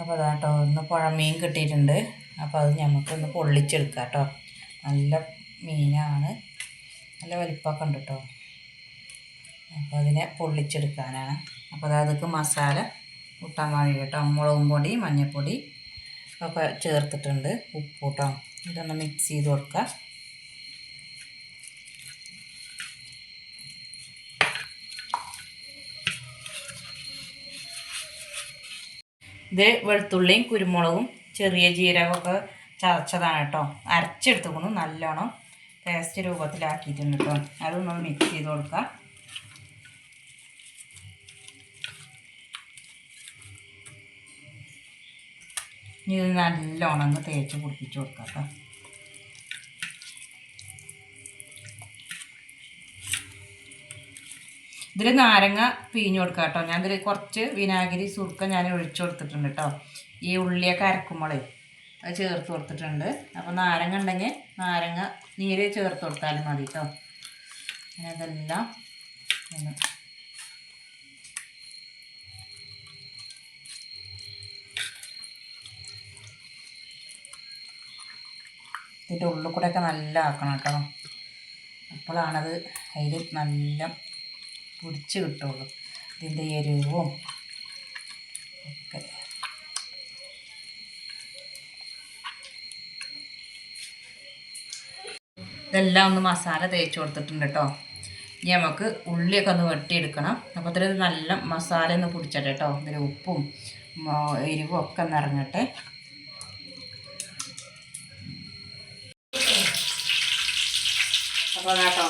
അപ്പോൾ അതാട്ടോ ഒന്ന് പുഴമീൻ കിട്ടിയിട്ടുണ്ട്. അപ്പോൾ അത് നമുക്കൊന്ന് പൊള്ളിച്ചെടുക്കാം കേട്ടോ നല്ല മീനാണ്. നല്ല വലിപ്പമൊക്കെ ഉണ്ട് കേട്ടോ അപ്പോൾ അതിനെ പൊള്ളിച്ചെടുക്കാനാണ്. അപ്പോൾ അത് അതൊക്കെ മസാല കൂട്ടാൻ വേണ്ടി കേട്ടോ മുളകും പൊടി മഞ്ഞൾപ്പൊടി ഒക്കെ ചേർത്തിട്ടുണ്ട് ഉപ്പ് കേട്ടോ ഇതൊന്ന് മിക്സ് ചെയ്ത് കൊടുക്കുക ഇത് വെളുത്തുള്ളിയും കുരുമുളകും ചെറിയ ജീരകമൊക്കെ ചതച്ചതാണ് കേട്ടോ. അരച്ചെടുത്തുകൊണ്ട് നല്ലോണം. പേസ്റ്റ് രൂപത്തിലാക്കിയിട്ടുണ്ട് കേട്ടോ. അതൊന്ന് മിക്സ് ചെയ്ത് കൊടുക്കുക. ഇത് നല്ലോണം ഒന്ന് തേച്ച് കുടിപ്പിച്ച് കൊടുക്കാം കേട്ടോ. ഇതിൽ നാരങ്ങ പിഴിഞ്ഞു കൊടുക്കുക കേട്ടോ ഞാൻ ഇതിൽ കുറച്ച് വിനാഗിരി സുർക്ക ഞാൻ ഒഴിച്ചു കൊടുത്തിട്ടുണ്ട് കേട്ടോ ഈ ഉള്ളിയൊക്കെ അരക്കുമ്പോളേ അത് ചേർത്ത് കൊടുത്തിട്ടുണ്ട്. അപ്പോൾ നാരങ്ങ ഉണ്ടെങ്കിൽ നാരങ്ങ നീര് ചേർത്ത് കൊടുത്താലും മതി കേട്ടോ അങ്ങനെ ഇതെല്ലാം ഇതിന്റെ ഉള്ളിൽ കൂടെയൊക്കെ നല്ല ആക്കണം കേട്ടോ അപ്പോഴാണത് അതിൽ നല്ല പിടിച്ച് കിട്ടുള്ളൂ. ഇതിന്റെ എരിവും ഒക്കെ. ഇതെല്ലാം ഒന്ന് മസാല തേച്ച് കൊടുത്തിട്ടുണ്ട് കേട്ടോ. ഇനി നമുക്ക് ഉള്ളിയൊക്കെ ഒന്ന് വെട്ടിയെടുക്കണം. അപ്പോൾ ഇതിൽ നല്ല മസാല ഒന്ന് പിടിച്ചട്ടെ കേട്ടോ. ഇതിൽ ഉപ്പും എരിവും ഒക്കെ ഒന്ന് ഇറങ്ങട്ടെ. അപ്പോൾ കേട്ടോ.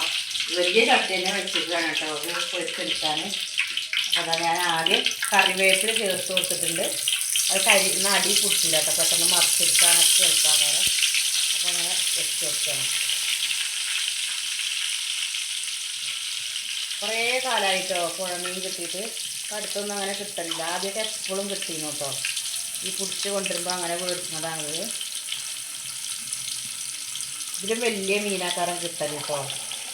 വലിയ ചട്ടി തന്നെ വെച്ചിട്ടാണ് കേട്ടോ അത് പൊരിച്ചെടുക്കാൻ അപ്പോൾ ഞാൻ ആദ്യം കറിവേപ്പില ചേർത്ത് കൊടുത്തിട്ടുണ്ട്. അത് കരി അടി പിടിച്ചില്ല കേട്ടോ. പെട്ടെന്ന് മറിച്ചെടുക്കാനൊക്കെ എടുക്കാൻ അപ്പോൾ അങ്ങനെ വെച്ച് കൊടുക്കണം. കുറേ കാലമായിട്ടോ പുഴമീൻ കിട്ടിയിട്ട്. അടുത്തൊന്നും അങ്ങനെ കിട്ടില്ല ആദ്യമൊക്കെ എപ്പോഴും കിട്ടിയിരുന്നു കേട്ടോ. ഈ പിടിച്ച് കൊണ്ടുവരുമ്പോൾ അങ്ങനെ വീഴുന്നതാണിത് ഇതിലും വലിയ മീനാക്കാരം കിട്ടൽ കേട്ടോ.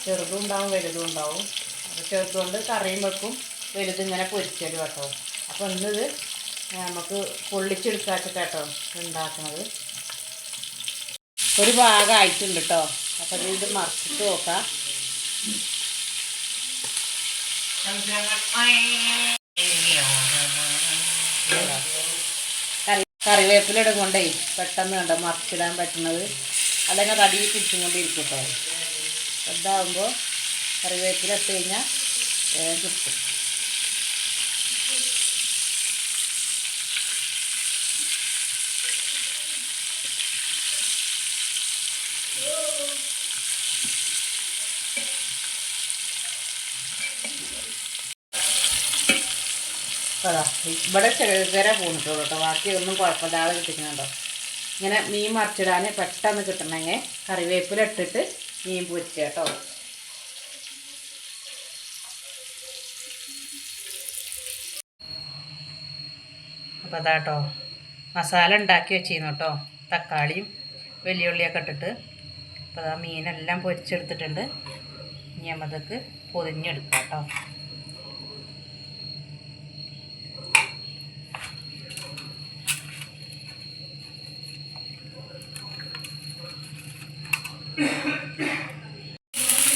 ചെറുതും ഉണ്ടാവും വലുതും ഉണ്ടാവും. അപ്പോൾ ചെറുതുകൊണ്ട് കറിയും വെക്കും. വലുതിങ്ങനെ പൊരിച്ചലും കേട്ടോ. അപ്പോൾ ഇന്നത് നമുക്ക് പൊള്ളിച്ചെടുക്കാച്ചിട്ട് കേട്ടോ ഉണ്ടാക്കുന്നത് ഒരു ഭാഗമായിട്ടുണ്ട് കേട്ടോ. അപ്പോൾ ഇത് മറിച്ചിട്ട് നോക്കാം. കറി കറിവേപ്പിലിടും കൊണ്ടേ പെട്ടെന്ന് കണ്ടോ മറിച്ചിടാൻ പറ്റുന്നത്. അല്ലെങ്കിൽ തടി പിടിച്ചും കൊണ്ടിരിക്കും കേട്ടോ. ഇതാകുമ്പോൾ കറിവേപ്പില ഇട്ട് കഴിഞ്ഞാൽ കിട്ടും അതാ ഇവിടെ ചെറുകര പോന്നിട്ടുള്ളൂ കേട്ടോ. ബാക്കി ഒന്നും കുഴപ്പമില്ലാതെ കിട്ടിക്കുന്നുണ്ടോ. ഇങ്ങനെ മീൻ മറിച്ചിടാൻ പെട്ടെന്ന് കിട്ടണമെങ്കിൽ കറിവേപ്പില ഇട്ടിട്ട് മീൻ പൊരിച്ച കേട്ടോ അപ്പോൾ അതാട്ടോ. മസാല ഉണ്ടാക്കി വെച്ചിരുന്നു കേട്ടോ. തക്കാളിയും വെല്ലുള്ളിയൊക്കെ ഇട്ടിട്ട്. അപ്പോൾ അതാ മീനെല്ലാം പൊരിച്ചെടുത്തിട്ടുണ്ട്. ഇനി നമ്മൾക്ക് പൊതിഞ്ഞെടുക്കാം കേട്ടോ.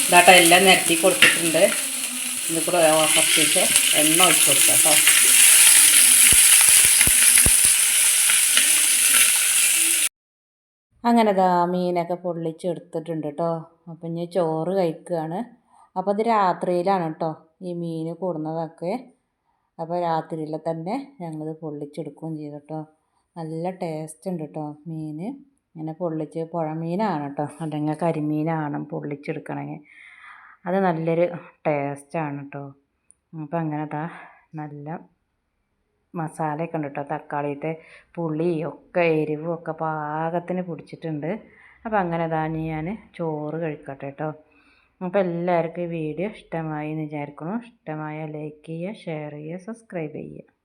ഇതാട്ടോ എല്ലാം നിരത്തി കൊടുത്തിട്ടുണ്ട്. ഇത് കൂടെ കുറച്ച് എണ്ണ ഒഴിച്ച് കൊടുക്കാം കേട്ടോ. അങ്ങനെ ദാ മീനൊക്കെ പൊള്ളിച്ചെടുത്തിട്ടുണ്ട് കേട്ടോ. അപ്പം ഇനി ചോറ് കഴിക്കുകയാണ് അപ്പോൾ അത് രാത്രിയിലാണ് കേട്ടോ ഈ മീൻ കൂടുന്നതൊക്കെ. അപ്പോൾ രാത്രിയിൽ തന്നെ ഞങ്ങളിത് പൊള്ളിച്ചെടുക്കുകയും ചെയ്തു കേട്ടോ. നല്ല ടേസ്റ്റ് ഉണ്ട് കേട്ടോ മീൻ ഇങ്ങനെ പൊള്ളിച്ച് പുഴമീനാണ് കേട്ടോ അല്ലെങ്കിൽ കരിമീനാണ് പൊള്ളിച്ചെടുക്കണമെങ്കിൽ അത് നല്ലൊരു ടേസ്റ്റാണ് കേട്ടോ അപ്പം അങ്ങനെ താ നല്ല മസാലയൊക്കെ ഉണ്ട് കേട്ടോ തക്കാളിത്തെ പുളി ഒക്കെ എരിവും ഒക്കെ പാകത്തിന് പിടിച്ചിട്ടുണ്ട്. അപ്പോൾ അങ്ങനെ അതാ ഞാൻ ചോറ് കഴിക്കട്ടെ കേട്ടോ അപ്പോൾ എല്ലാവർക്കും ഈ വീഡിയോ ഇഷ്ടമായി എന്ന് വിചാരിക്കുന്നു. ഇഷ്ടമായ ലൈക്ക് ചെയ്യുക ഷെയർ ചെയ്യുക സബ്സ്ക്രൈബ് ചെയ്യുക.